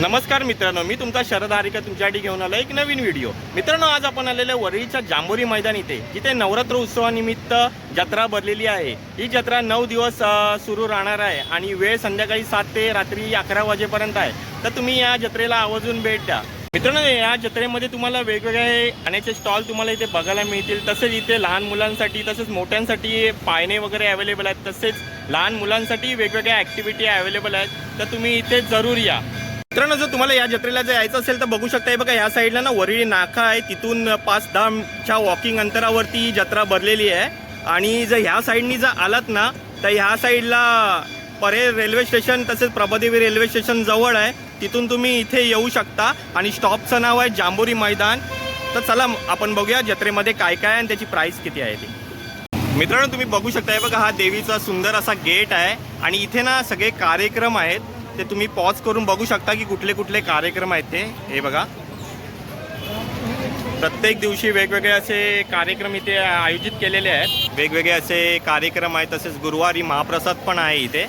नमस्कार मित्रांनो मी तुमचा शरद हारिका तुमच्यासाठी घेऊन आलो एक नवीन व्हिडिओ. मित्रांनो आज आपण आलेल्या वरळीच्या जांभोरी मैदान इथे जिथे नवरात्र उत्सवानिमित्त जत्रा भरलेली आहे. ही जत्रा नऊ दिवस सुरू राहणार आहे आणि वेळ संध्याकाळी सात ते रात्री अकरा वाजेपर्यंत आहे. तर तुम्ही या जत्रेला आवर्जून भेट द्या. मित्रांनो या जत्रेमध्ये तुम्हाला वेगवेगळे खाण्याचे स्टॉल तुम्हाला इथे बघायला मिळतील. तसेच इथे लहान मुलांसाठी तसेच मोठ्यांसाठी पायने वगैरे अवेलेबल आहेत. तसेच लहान मुलांसाठी वेगवेगळ्या ॲक्टिव्हिटी अवेलेबल आहेत. तर तुम्ही इथे जरूर या. मित्रांनो जर तुम्हाला या जत्रेला जर यायचं असेल तर बघू शकता बघा या साईडला ना वरळी नाका आहे. तिथून पाच दहाच्या वॉकिंग अंतरावरती जत्रा भरलेली आहे. आणि जर ह्या साईडनी जर आलात ना तर ह्या साईडला परेल रेल्वे स्टेशन तसेच प्रभादेवी रेल्वे स्टेशन जवळ आहे. तिथून तुम्ही इथे येऊ शकता. आणि स्टॉपचं नाव आहे जांबोरी मैदान. तर चला आपण बघूया जत्रेमध्ये काय काय आणि त्याची प्राईस किती आहे ती. मित्रांनो तुम्ही बघू शकताय बघा हा देवीचा सुंदर असा गेट आहे. आणि इथे ना सगळे कार्यक्रम आहेत. ते तुम्ही पॉज करून बघू शकता की कुठले कुठले कार्यक्रम आहेत ते. हे बघा. प्रत्येक दिवशी वेगवेगळे असे कार्यक्रम इथे आयोजित केलेले आहेत. वेगवेगळे असे कार्यक्रम आहेत तसेच गुरुवारी महाप्रसाद पण आहे इथे.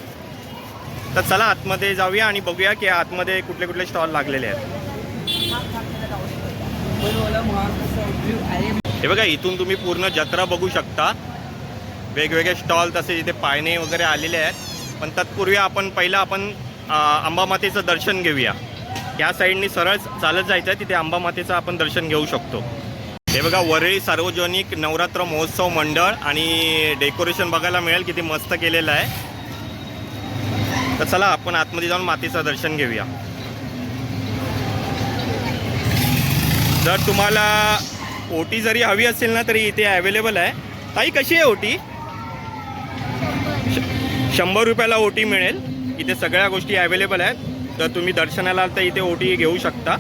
तर चला आतमध्ये जाऊया आणि बघूया की आतमध्ये कुठले कुठले स्टॉल लागलेले आहेत. हे बघा इथून तुम्ही पूर्ण जत्रा बघू शकता. वेगवेगळे स्टॉल तसे इथे पायने वगैरे आलेले आहेत. पण तत्पूर्वी आपण पहिलं आपण अंबामातेचं दर्शन घेऊया. या साईडनी सरळ चालत जायचं आहे तिथे अंबामातेचं आपण दर्शन घेऊ शकतो. हे बघा वरळी सार्वजनिक नवरात्र महोत्सव मंडळ आणि डेकोरेशन बघायला मिळेल किती मस्त केलेलं आहे. तर चला आपण आतमध्ये जाऊन मातेचं दर्शन घेऊया. जर तुम्हाला ओटी जरी हवी असेल ना तरी इथे अवेलेबल आहे. ताई कशी आहे ओटी? श- शंभर रुपयाला ओटी मिळेल. इथे सगळ्या गोष्टी अवेलेबल आहेत. तर तुम्ही दर्शनाला तर इथे ओटी घेऊ शकता.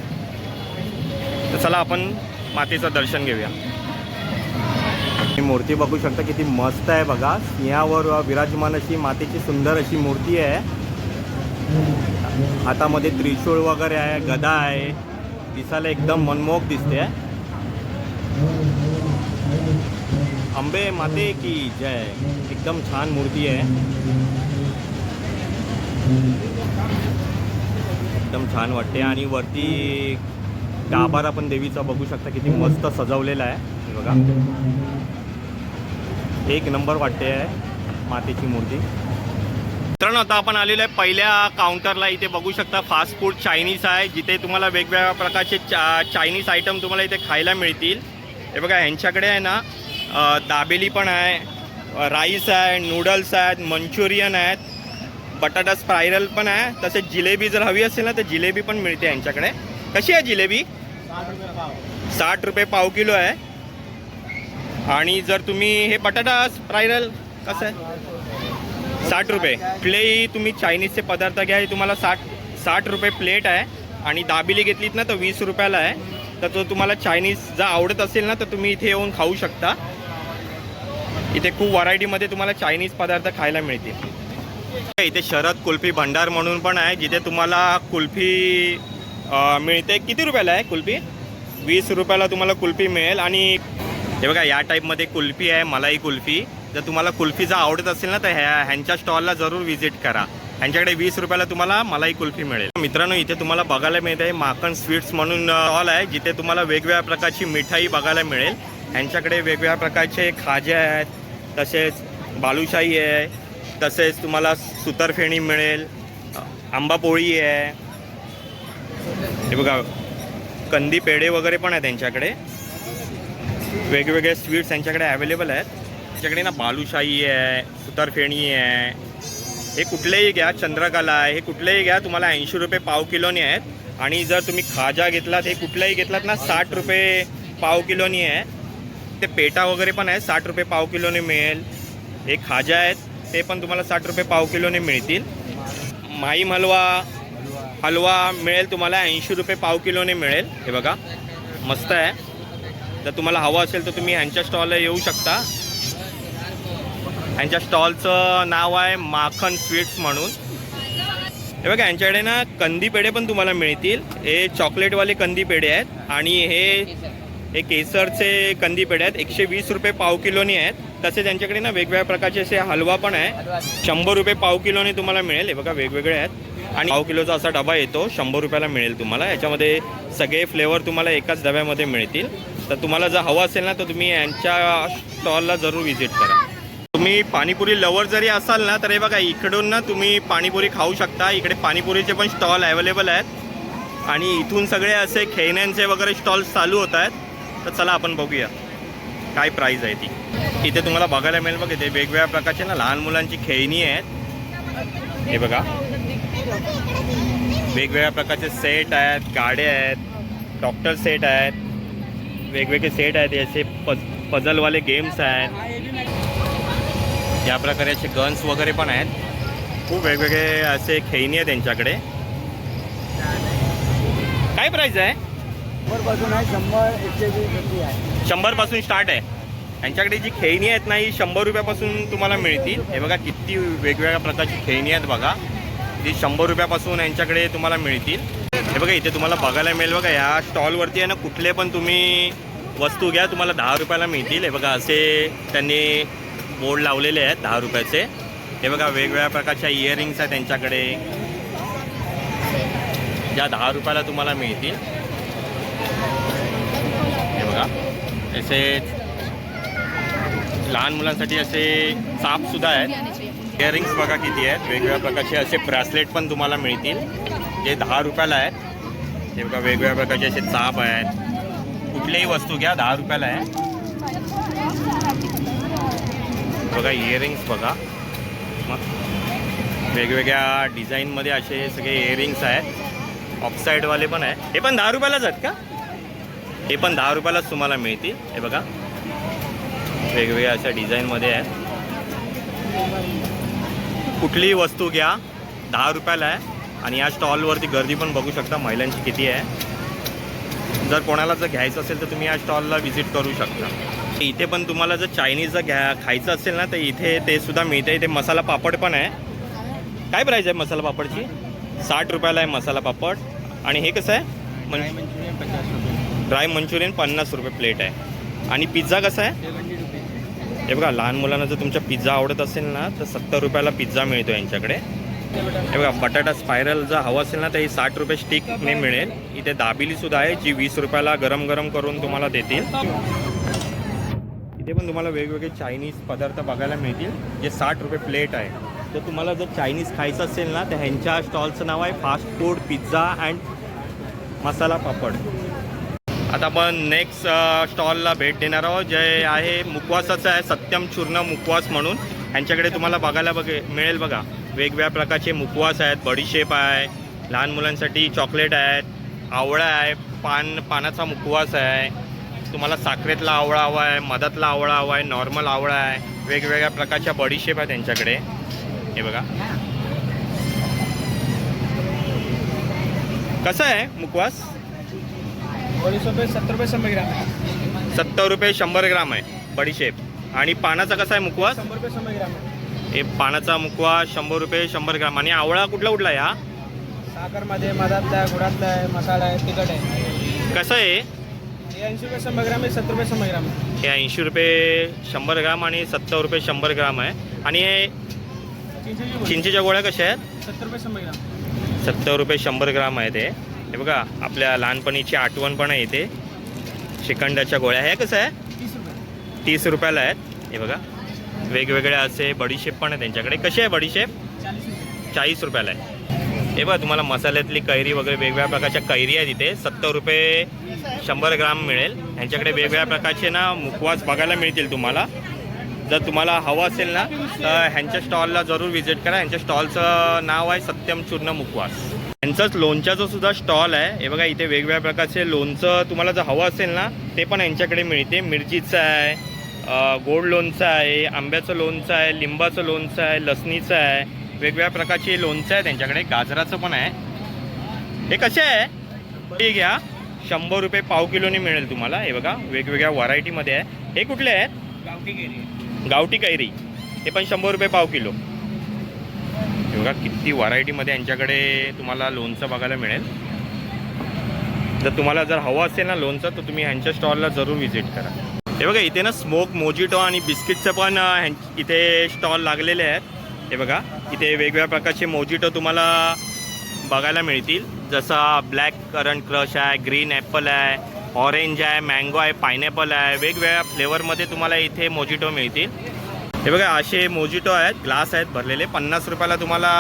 तर चला आपण मातेचं दर्शन घेऊया. ही मूर्ती बघू शकता किती मस्त आहे बघा. सिंहावर विराजमान अशी मातेची सुंदर अशी मूर्ती आहे. हातामध्ये त्रिशूळ वगैरे आहे गदा आहे. दिसायला एकदम मनमोहक दिसते. अंबे माते की जय. एकदम छान मूर्ती आहे. एकदम छान वाटते आणि वरती गाभारा पण देवीचा बघू शकता किती मस्त सजवलेला आहे. बघा. एक नंबर वाटते आहे मातेची मूर्ती. मित्रांनो आता आपण आलेलो आहे पहिल्या काउंटरला इथे बघू शकता फास्ट फूड चायनीज आहे. जिथे तुम्हाला वेगवेगळ्या प्रकारचे चा चायनीज आयटम तुम्हाला इथे खायला मिळतील. हे बघा ह्यांच्याकडे आहे ना दाबेली पण आहे राईस आहे नूडल्स आहेत मंचुरियन आहेत. बटाटा स्पायरल पण आहे तसेच जिलेबी जर हवी असेल ना तर जिलेबी पण मिळते यांच्याकडे. कशी आहे जिलेबी? साठ रुपये पाव किलो आहे. आणि जर तुम्ही हे बटाटा स्पायरल कसं आहे? साठ रुपये. कुठलेही तुम्ही चायनीजचे पदार्थ घ्या हे तुम्हाला साठ साठ रुपये प्लेट आहे. आणि दाबिली घेतलीत ना तर वीस रुपयाला आहे. तर तो तुम्हाला चायनीज जर आवडत असेल ना तर तुम्ही इथे येऊन खाऊ शकता. इथे खूप व्हरायटीमध्ये तुम्हाला चायनीज पदार्थ खायला मिळतील. इथे शरद कुल्फी भंडार म्हणून पण आहे जिथे तुम्हाला कुल्फी मिळते. किती रुपयाला आहे कुल्फी? वीस रुपयाला तुम्हाला कुल्फी मिळेल. आणि हे बघा या टाईपमध्ये कुल्फी आहे मलाई कुल्फी. जर तुम्हाला कुल्फी जर आवडत असेल ना तर ह्या ह्यांच्या स्टॉलला जरूर व्हिजिट करा. ह्यांच्याकडे वीस रुपयाला तुम्हाला मलाई कुल्फी मिळेल. मित्रांनो इथे तुम्हाला बघायला मिळत आहे माखण स्वीट्स म्हणून स्टॉल आहे जिथे तुम्हाला वेगवेगळ्या प्रकारची मिठाई बघायला मिळेल. ह्यांच्याकडे वेगवेगळ्या प्रकारचे खाजे आहेत तसेच बालुशाही आहे तसेच तुम्हाला सुतरफेणी मिळेल. आंबापोळी आहे. हे बघा कंदी पेढे वगैरे पण आहे त्यांच्याकडे. वेगवेगळे स्वीट्स त्यांच्याकडे अवेलेबल आहेत. त्यांच्याकडे ना बालुशाही आहे सुतारफेणी आहे. हे कुठलेही घ्या चंद्रकला आहे. हे कुठलेही घ्या तुम्हाला ऐंशी रुपये पाव किलोनी आहेत. आणि जर तुम्ही खाजा घेतलात हे कुठलाही घेतलात ना साठ रुपये पाव किलोनी आहे. ते पेटा वगैरे पण आहे साठ रुपये पाव किलोनी मिळेल. हे खाजा आहेत. ते पण तुम्हाला साठ रुपये पाव किलोने मिळतील. माईम हलवा हलवा मिळेल तुम्हाला ऐंशी रुपये पाव किलोने मिळेल. हे बघा मस्त आहे. जर तुम्हाला हवं असेल तर तुम्ही ह्यांच्या स्टॉलला येऊ शकता. ह्यांच्या स्टॉलचं नाव आहे माखन स्वीट्स म्हणून. हे बघा यांच्याकडे ना कंदी पेढे पण तुम्हाला मिळतील. हे चॉकलेटवाले कंदी पेढे आहेत. आणि हे हे केसरचे कंदी पेढे आहेत. एकशे वीस रुपये पाव किलोनी आहेत. तसेच त्यांच्याकडे ना वेगवेगळ्या प्रकारचे असे हलवा पण आहे. शंभर रुपये पाव किलोनी तुम्हाला मिळेल. हे बघा वेगवेगळे आहेत. आणि पाव किलोचा असा डबा येतो. शंभर रुपयाला मिळेल तुम्हाला. याच्यामध्ये सगळे फ्लेवर तुम्हाला एकाच डब्यामध्ये मिळतील. तर तुम्हाला जर हवं असेल ना तर तुम्ही यांच्या स्टॉलला जरूर व्हिजिट करा. तुम्ही पाणीपुरी लवर जरी असाल ना तर हे बघा इकडून ना तुम्ही पाणीपुरी खाऊ शकता. इकडे पाणीपुरीचे पण स्टॉल अवेलेबल आहेत. आणि इथून सगळे असे खेळण्यांचे वगैरे स्टॉल्स चालू होत आहेत. तर चला आपण बघूया. काय प्राईज आहे ती. इथे तुम्हाला बघायला मिळेल बघ इथे वेगवेगळ्या प्रकारचे ना लहान मुलांची खेळणी आहेत. हे बघा. वेगवेगळ्या प्रकारचे सेट आहेत गाड्या आहेत डॉक्टर सेट आहेत. वेगवेगळे सेट आहेत याचे पज पझलवाले गेम्स आहेत. या प्रकारे असे गन्स वगैरे पण आहेत. खूप वेगवेगळे असे खेळणी आहेत त्यांच्याकडे. काय प्राईज आहे? पासून आहे शंभर एकशे वीस आहे. शंभर शंभरपासून स्टार्ट आहे. यांच्याकडे जी खेळणी आहेत ना ही शंभर रुपयापासून तुम्हाला मिळतील. हे बघा किती वेगवेगळ्या प्रकारची खेळणी आहेत बघा. ती शंभर रुपयापासून यांच्याकडे तुम्हाला मिळतील. हे बघा इथे तुम्हाला बघायला मिळेल बघा या स्टॉलवरती आहे ना कुठले पण तुम्ही वस्तू घ्या तुम्हाला दहा रुपयाला मिळतील. हे बघा असे त्यांनी बोर्ड लावलेले आहेत दहा रुपयाचे. हे बघा वेगवेगळ्या प्रकारच्या इयरिंग्स आहेत त्यांच्याकडे ज्या दहा रुपयाला तुम्हाला मिळतील. बघा. असे लहान मुलांसाठी असे चापसुद्धा आहेत. इयरिंग्स बघा किती आहेत. वेगवेगळ्या प्रकारचे असे ब्रासलेट पण तुम्हाला मिळतील. जे दहा रुपयाला आहेत. ते बघा वेगवेगळ्या प्रकारचे असे चाप आहेत. कुठल्याही वस्तू घ्या दहा रुपयाला आहे. बघा इयरिंग्स बघा. मग वेगवेगळ्या डिझाईनमध्ये असे सगळे इयरिंग्स आहेत. ऑफसाईडवाले पण आहे हे पण दहा रुपयालाच आहेत का? हे पण दहा रुपयालाच तुम्हाला मिळतील. हे बघा. वेगवेगळ्या अशा डिझाईनमध्ये आहे कुठलीही वस्तू घ्या. दहा रुपयाला आहे. आणि या स्टॉलवरती गर्दी पण बघू शकता. महिलांची किती आहे. जर कोणाला जर घ्यायचं असेल तर तुम्ही या स्टॉलला व्हिजिट करू शकता. इथे पण तुम्हाला जर चायनीज जर घ्या खायचं असेल ना तर इथे ते सुद्धा मिळते इथे मसाला पापड पण आहे. काय प्राईज आहे मसाला पापडची? साठ रुपयाला आहे मसाला पापड. आणि हे कसं आहे? म्हणजे ड्राय मंचुरियन पन्नास रुपये प्लेट आहे. आणि पिझ्झा कसा आहे? हे बघा लहान मुलांना जर तुमचा पिझ्झा आवडत असेल ना तर सत्तर रुपयाला पिझ्झा मिळतो यांच्याकडे. हे बघा बटाटा स्पायरल जर हवं असेल ना तर ही साठ रुपये स्टिकने मिळेल. इथे दाबिलीसुद्धा आहे जी वीस रुपयाला गरम गरम करून तुम्हाला देतील. इथे पण तुम्हाला वेगवेगळे चायनीज पदार्थ बघायला मिळतील जे साठ रुपये प्लेट आहे. तर तुम्हाला जर चायनीज खायचं असेल ना तर ह्यांच्या स्टॉलचं नाव आहे fast food pizza and masala papad. आता आपण नेक्स्ट स्टॉलला भेट देणार आहोत जे आहे मुकवासाचं आहे सत्यम चूर्ण मुकवास म्हणून. यांच्याकडे तुम्हाला बघायला बघे मिळेल बघा. वेगवेगळ्या प्रकारचे मुकवास आहेत बडीशेप आहे लहान मुलांसाठी चॉकलेट आहेत आवळा आहे पान पानाचा मुकवास आहे. तुम्हाला साखरेतला आवळा हवा आहे मधातला आवळा हवा आहे नॉर्मल आवळा आहे. वेगवेगळ्या प्रकारच्या बडीशेप आहेत त्यांच्याकडे हे बघा. कसं आहे मुकवास सत्तर रुपये शंभर ग्राम आहे सत्तर रुपये शंभर ग्राम आहे बडीशेप आणि पानाचा कसा आहे मुकवास शंभर रुपये शंभर ग्राम आहे हे पानाचा मुकवास शंभर रुपये शंभर ग्राम आणि आवळा कुठला कुठला आहे हा साखरमध्ये मधातला आहे गुळातला आहे मसाला आहे तिखट आहे कसं आहे हे ऐंशी रुपये शंभर ग्राम आहे सत्तर रुपये शंभर ग्राम हे ऐंशी रुपये शंभर ग्राम आणि सत्तर रुपये शंभर ग्राम आहे आणि हे चिंचेच्या गोळ्या कशा आहेत सत्तर रुपये शंभर ग्राम सत्तर रुपये शंभर ग्राम आहे ते हे बघा आपल्या लहानपणीची आठवण पण आहे इथे. श्रीखंडाच्या गोळ्या हे कसं आहे तीस रुपये. तीस रुपयाला आहेत. हे बघा वेगवेगळे असे बडीशेप पण आहे त्यांच्याकडे. कसे आहे बडीशेप चाळीस रुपये. चाळीस रुपयाला आहे. हे बघा तुम्हाला मसाल्यातली कैरी वगैरे वेगवेगळ्या प्रकारच्या कैरी आहेत इथे. सत्तर रुपये शंभर ग्राम मिळेल. ह्यांच्याकडे वेगवेगळ्या प्रकारचे ना मुखवास बघायला मिळतील तुम्हाला. जर तुम्हाला हवं असेल ना तर ह्यांच्या स्टॉलला जरूर व्हिजिट करा. ह्यांच्या स्टॉलचं नाव आहे सत्यम चूर्ण मुखवास. ह्यांचंच लोणच्याचं सुद्धा स्टॉल आहे. हे बघा इथे वेगवेगळ्या प्रकारचे लोणचं तुम्हाला जर हवं असेल ना ते पण यांच्याकडे मिळते. मिरचीचं आहे गोड लोणचं आहे आंब्याचं लोणचं आहे लिंबाचं लोणचं आहे लसणीचं आहे. वेगवेगळ्या प्रकारचे लोणचं आहे त्यांच्याकडे. गाजराचं पण आहे. हे कसे आहे? हे घ्या. शंभर रुपये पाव किलोने मिळेल तुम्हाला. हे बघा वेगवेगळ्या व्हरायटीमध्ये आहे. हे कुठले आहेत? गावठी केरी. गावठी कैरी. हे पण शंभर रुपये पाव किलो. हे बघा किती व्हरायटीमध्ये यांच्याकडे तुम्हाला लोणचं बघायला मिळेल. जर तुम्हाला जर हवं असेल ना लोणचं तर तुम्ही ह्यांच्या स्टॉलला जरूर व्हिजिट करा. हे बघा इथे ना स्मोक मोजिटो आणि बिस्किटचं पण ह्यां- इथे स्टॉल लागलेले आहेत. हे बघा इथे वेगवेगळ्या प्रकारचे मोजिटो तुम्हाला बघायला मिळतील. जसा ब्लॅक करंट क्रश आहे ग्रीन ॲपल आहे ऑरेंज आहे मँगो आहे पायनॅपल आहे. वेगवेगळ्या फ्लेवरमध्ये तुम्हाला इथे मोजिटो मिळतील. हे बघा असे मोजिटो आहेत ग्लास आहेत भरलेले. पन्नास रुपयाला तुम्हाला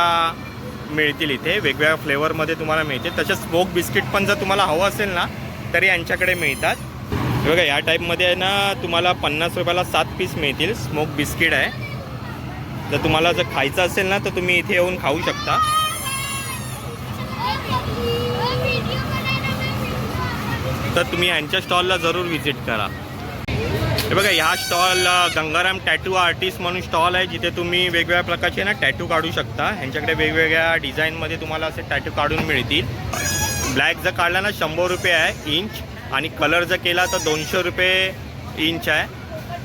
मिळतील इथे. वेगवेगळ्या फ्लेवरमध्ये तुम्हाला मिळतील. तसेच स्मोक बिस्किट पण जर तुम्हाला हवं असेल ना तरी यांच्याकडे मिळतात. हे बघा या टाईपमध्ये आहे ना तुम्हाला पन्नास रुपयाला सात पीस मिळतील. स्मोक बिस्किट आहे. जर तुम्हाला जर खायचं असेल ना तर तुम्ही इथे येऊन खाऊ शकता. तर तुम्ही यांच्या स्टॉलला जरूर व्हिजिट करा. हे बघा ह्या स्टॉल गंगाराम टॅटू आर्टिस्ट म्हणून स्टॉल आहे जिथे तुम्ही वेगवेगळ्या प्रकारचे ना टॅटू काढू शकता. ह्यांच्याकडे वेगवेगळ्या डिझाईनमध्ये तुम्हाला असे टॅटू काढून मिळतील. ब्लॅक जर काढला ना शंभर रुपये आहे इंच आणि कलर जर केला तर दोनशे रुपये इंच आहे.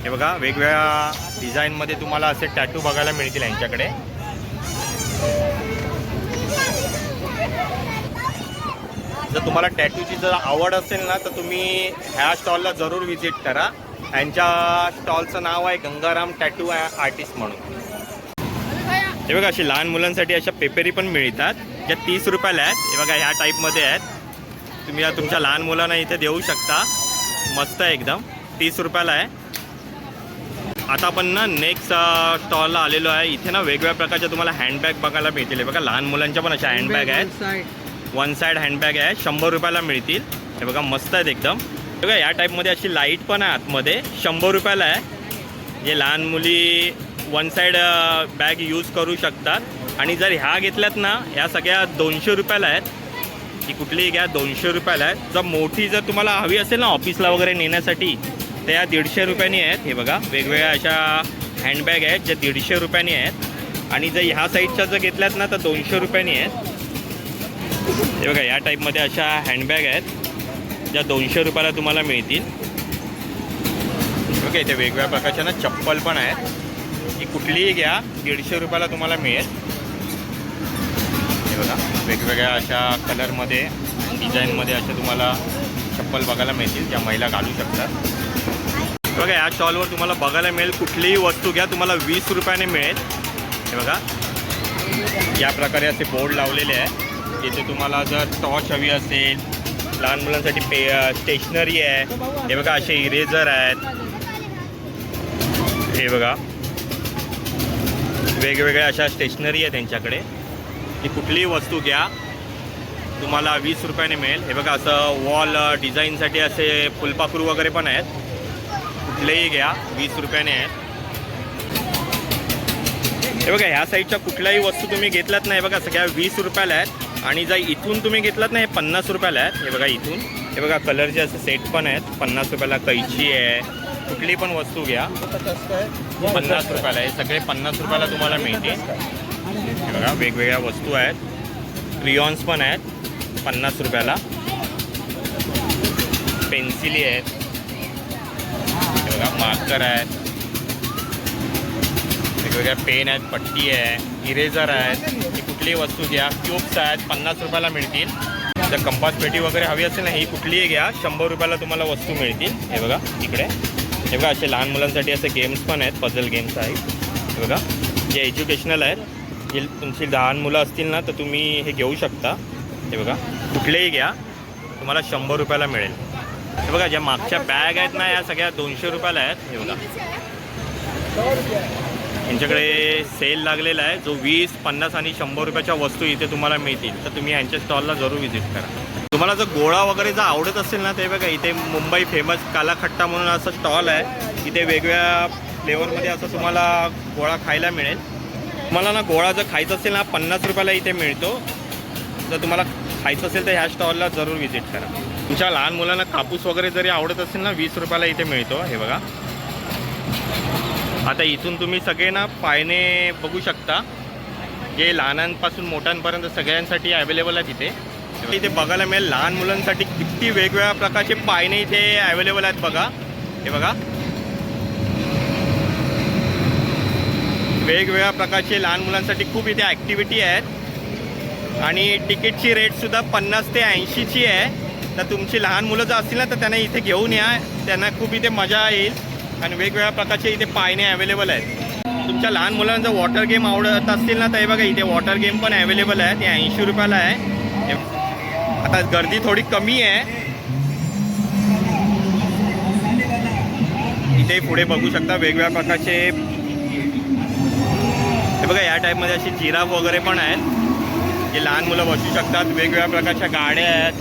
हे बघा वेगवेगळ्या डिझाईनमध्ये तुम्हाला असे टॅटू बघायला मिळतील यांच्याकडे जर तुम्हाला टॅटूची जर आवड असेल ना तर तुम्ही ह्या स्टॉलला जरूर व्हिजिट करा. यांच्या स्टॉलचं नाव आहे गंगाराम टॅटू आर्टिस्ट म्हणून. हे बघा अशी लहान मुलांसाठी अशा पेपरी पण मिळतात ज्या तीस रुपयाला आहेत. हे बघा ह्या टाईपमध्ये आहेत. तुम्ही या तुमच्या लहान मुलांना इथे देऊ शकता. मस्त आहे एकदम. तीस रुपयाला आहे. आता आपण ना नेक्स्ट स्टॉलला आलेलो आहे. इथे ना वेगवेगळ्या प्रकारच्या तुम्हाला हँडबॅग बघायला मिळतील. हे बघा लहान मुलांच्या पण अशा हँडबॅग आहेत. वन साईड हँडबॅग आहे. शंभर रुपयाला मिळतील. हे बघा मस्त आहेत एकदम. बघा या टाईपमध्ये अशी लाइट पण आहे आतमध्ये. शंभर रुपयाला आहे. जे लहान मुली वन साईड बॅग यूज करू शकतात. आणि जर ह्या घेतल्यात ना ह्या सगळ्या दोनशे रुपयाला आहेत. ही कुठलीही घ्या दोनशे रुपयाला आहेत. जर मोठी जर तुम्हाला हवी असेल ना ऑफिसला वगैरे नेण्यासाठी तर या दीडशे रुपयानी आहेत. हे बघा वेगवेगळ्या अशा हँडबॅग आहेत ज्या दीडशे रुपयानी आहेत. आणि जर ह्या साईडच्या जर घेतल्यात ना तर दोनशे रुपयानी आहेत. हे बघा या टाईपमध्ये अशा हँडबॅग आहेत. ज्या दोनशे रुपयाला तुम्हाला मिळतील. ओके इथे वेगवेगळ्या प्रकारच्या ना चप्पल पण आहेत. ही कुठलीही घ्या दीडशे रुपयाला तुम्हाला मिळेल. हे बघा वेगवेगळ्या अशा कलरमध्ये डिझाईनमध्ये अशा तुम्हाला चप्पल बघायला मिळतील ज्या महिला घालू शकतात. बघा या स्टॉलवर तुम्हाला बघायला मिळेल कुठलीही वस्तू घ्या तुम्हाला वीस रुपयाने मिळेल. हे बघा या प्रकारे असे बोर्ड लावलेले आहे जिथे तुम्हाला जर टॉर्च हवी असेल लहान मुलांसाठी पे स्टेशनरी आहे. हे बघा असे इरेझर आहेत. हे बघा. वेगवेगळ्या अशा स्टेशनरी आहे त्यांच्याकडे. ती कुठलीही वस्तू घ्या. तुम्हाला वीस रुपयाने मिळेल. हे बघा असं वॉल डिझाईनसाठी असे फुलपाखरू वगैरे पण आहेत. कुठलेही घ्या. वीस रुपयाने आहेत. हे बघा ह्या साईडच्या कुठल्याही वस्तू तुम्ही घेतल्यात नाही. बघा सगळ्या वीस रुपयाला आहेत. आणि जर इथून तुम्ही घेतलात ना हे पन्नास रुपयाला आहेत. हे बघा इथून. हे बघा कलरचे असे सेट पण आहेत. पन्नास रुपयाला कैची आहे. कुठली पण वस्तू घ्या. पन्नास रुपयाला आहे. सगळे पन्नास रुपयाला तुम्हाला मिळते हे बघा वेगवेगळ्या वस्तू आहेत. क्रियॉन्स पण आहेत. पन्नास रुपयाला. पेन्सिली आहेत. हे बघा मार्कर आहेत. वेगवेगळ्या पेन आहेत पट्टी आहे. इरेझर आहेत. कुठलीही वस्तू घ्या क्यूब्स आहेत पन्नास रुपयाला मिळतील. तर कंपास पेटी वगैरे हवी असेल ना ही कुठलीही घ्या शंभर रुपयाला तुम्हाला वस्तू मिळतील. हे बघा इकडे. हे बघा असे लहान मुलांसाठी असे गेम्स पण आहेत पझल गेम्स आहेत. हे बघा जे एज्युकेशनल आहेत जे तुमची लहान मुलं असतील ना तर तुम्ही हे घेऊ शकता. हे बघा कुठलेही घ्या तुम्हाला शंभर रुपयाला मिळेल. हे बघा ज्या मागच्या बॅग आहेत ना या सगळ्या दोनशे रुपयाला आहेत. हे बघा. यांच्याकडे सेल लागलेला आहे. जो वीस पन्नास आणि शंभर रुपयाच्या वस्तू इथे तुम्हाला मिळतील. तर तुम्ही यांच्या स्टॉलला जरूर व्हिजिट करा. तुम्हाला जर गोळा वगैरे जर आवडत असेल ना ते बघा इथे मुंबई फेमस कालाखट्टा म्हणून असं स्टॉल आहे. इथे वेगवेगळ्या फ्लेवरमध्ये असं तुम्हाला गोळा खायला मिळेल. तुम्हाला ना गोळा जर खायचा असेल ना पन्नास रुपयाला इथे मिळतो. जर तुम्हाला खायचं असेल तर ह्या स्टॉलला जरूर व्हिजिट करा. तुमच्या लहान मुलांना कापूस वगैरे जरी आवडत असेल ना वीस रुपयाला इथे मिळतो. हे बघा. आता इथून तुम्ही सगळे ना पायने बघू शकता. जे लहानांपासून मोठ्यांपर्यंत सगळ्यांसाठी अवेलेबल आहे तिथे इथे बघायला मिळेल लहान मुलांसाठी किती वेगवेगळ्या प्रकारचे पायने इथे अवेलेबल आहेत बघा. हे बघा. वेगवेगळ्या प्रकारचे लहान मुलांसाठी खूप इथे ॲक्टिव्हिटी आहेत. आणि तिकीटची रेटसुद्धा पन्नास ते ऐंशीची आहे. तर तुमची लहान मुलं जर असतील ना तर त्यांना इथे घेऊन या. त्यांना खूप इथे मजा येईल. आणि वेगवेगळ्या प्रकारचे इथे पायने अवेलेबल आहेत. तुमच्या लहान मुलांचा वॉटर गेम आवडत असतील ना तर हे बघा इथे वॉटर गेम पण अवेलेबल आहे. ते ऐंशी रुपयाला आहे. आता गर्दी थोडी कमी आहे. इथे पुढे बघू शकता वेगवेगळ्या प्रकारचे हे बघा या टाईपमध्ये असे जिराफ वगैरे पण आहेत. जे लहान मुलं बसू शकतात. वेगवेगळ्या प्रकारच्या गाड्या आहेत.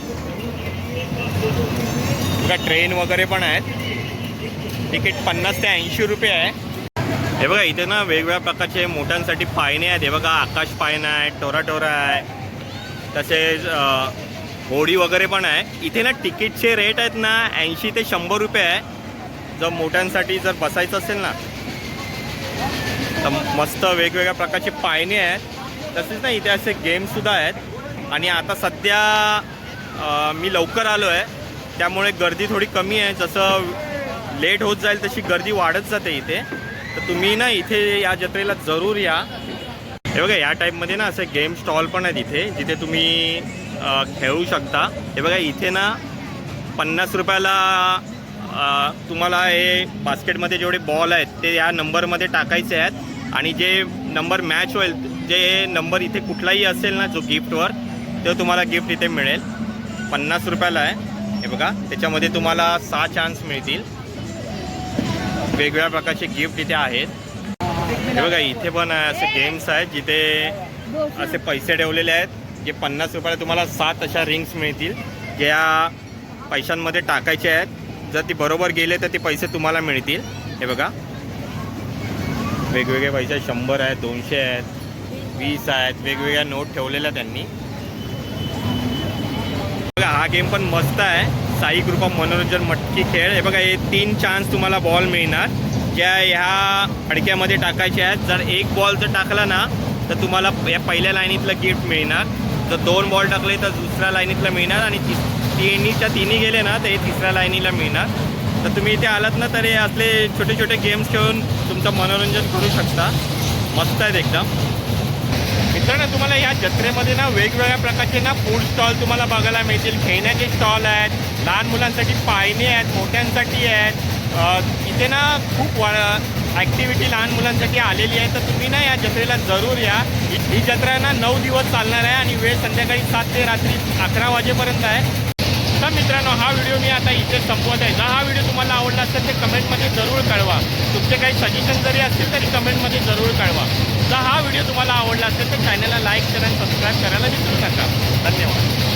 बघा ट्रेन वगैरे पण आहेत. तिकीट पन्नास ते ऐंशी रुपये आहे. हे बघा इथे ना वेगवेगळ्या प्रकारचे मोठ्यांसाठी पायने आहेत. हे बघा आकाश पायना आहे टोरा टोरा आहे तसेच होडी वगैरे पण आहे. इथे ना तिकीटचे रेट आहेत ना ऐंशी ते शंभर रुपये आहे. जर मोठ्यांसाठी जर बसायचं असेल ना तर मस्त वेगवेगळ्या प्रकारचे पायने आहेत. तसेच ना इथे असे गेमसुद्धा आहेत. आणि आता सध्या मी लवकर आलो आहे त्यामुळे गर्दी थोडी कमी आहे. जसं लेट होत जाईल तशी गर्दी वाढत जाते इथे. तर तुम्ही ना इथे या जत्रेला जरूर या. हे बघा या टाईपमध्ये ना असे गेम स्टॉल पण आहेत इथे जिथे तुम्ही खेळू शकता. हे बघा इथे ना पन्नास रुपयाला तुम्हाला हे बास्केटमध्ये जेवढे बॉल आहेत ते या नंबरमध्ये टाकायचे आहेत. आणि जे नंबर मॅच होईल जे नंबर इथे कुठलाही असेल ना जो गिफ्टवर तो तुम्हाला गिफ्ट इथे मिळेल. पन्नास रुपयाला आहे. हे बघा त्याच्यामध्ये तुम्हाला सहा चान्स मिळतील. वेगवेगळ्या प्रकारचे गिफ्ट इथे आहेत. हे बघा इथे पण असे गेम्स आहेत जिथे असे पैसे ठेवलेले आहेत जे पन्नास रुपयाला तुम्हाला सात अशा रिंग्स मिळतील ज्या पैशांमध्ये टाकायचे आहेत. जर ती बरोबर गेले तर ते पैसे तुम्हाला मिळतील. हे बघा. वेगवेगळे पैसे शंभर आहेत दोनशे आहेत वीस आहेत वेगवेगळ्या नोट ठेवलेल्या त्यांनी. बघा हा गेम पण मस्त आहे. साई ग्रुप ऑफ मनोरंजन मटकी खेळ. हे बघा हे तीन चान्स तुम्हाला बॉल मिळणार. ज्या ह्या फडक्यामध्ये टाकायचे आहेत. जर एक बॉल जर टाकला ना तर तुम्हाला या पहिल्या लाईनीतलं गिफ्ट मिळणार. जर दोन बॉल टाकले तर दुसऱ्या लाईनीतलं मिळणार. आणि तिन्हीच्या तिन्ही गेले ना तर हे तिसऱ्या लाईनीला मिळणार. तर तुम्ही इथे आलात ना तर हे असले छोटे छोटे गेम्स खेळून तुमचं मनोरंजन करू शकता. मस्त आहेत एकदम. मित्रांनो तुम्हाला या जत्रेमध्ये ना वेगवेगळ्या प्रकारचे ना फूड स्टॉल तुम्हाला बघायला मिळतील. खेळण्याचे स्टॉल आहेत. लहान मुलांसाठी पाळणे आहेत मोठ्यांसाठी आहेत. इथे ना खूप वा ॲक्टिव्हिटी लहान मुलांसाठी आलेली आहे. तर तुम्ही ना या जत्रेला जरूर या. ही ही जत्रा ना नऊ दिवस चालणार आहे आणि वेळ संध्याकाळी सात ते रात्री अकरा वाजेपर्यंत आहे. तर मित्रांनो हा व्हिडिओ मी आता इथे संपवत आहे. जर हा व्हिडिओ तुम्हाला आवडला असेल तर कमेंटमध्ये जरूर कळवा. तुमचे काही सजेशन जरी असतील तरी कमेंटमध्ये जरूर कळवा. जर हा व्हिडिओ तुम्हाला आवडला असेल तर चॅनलला लाईक करा आणि सबस्क्राईब करायला विसरू नका. धन्यवाद.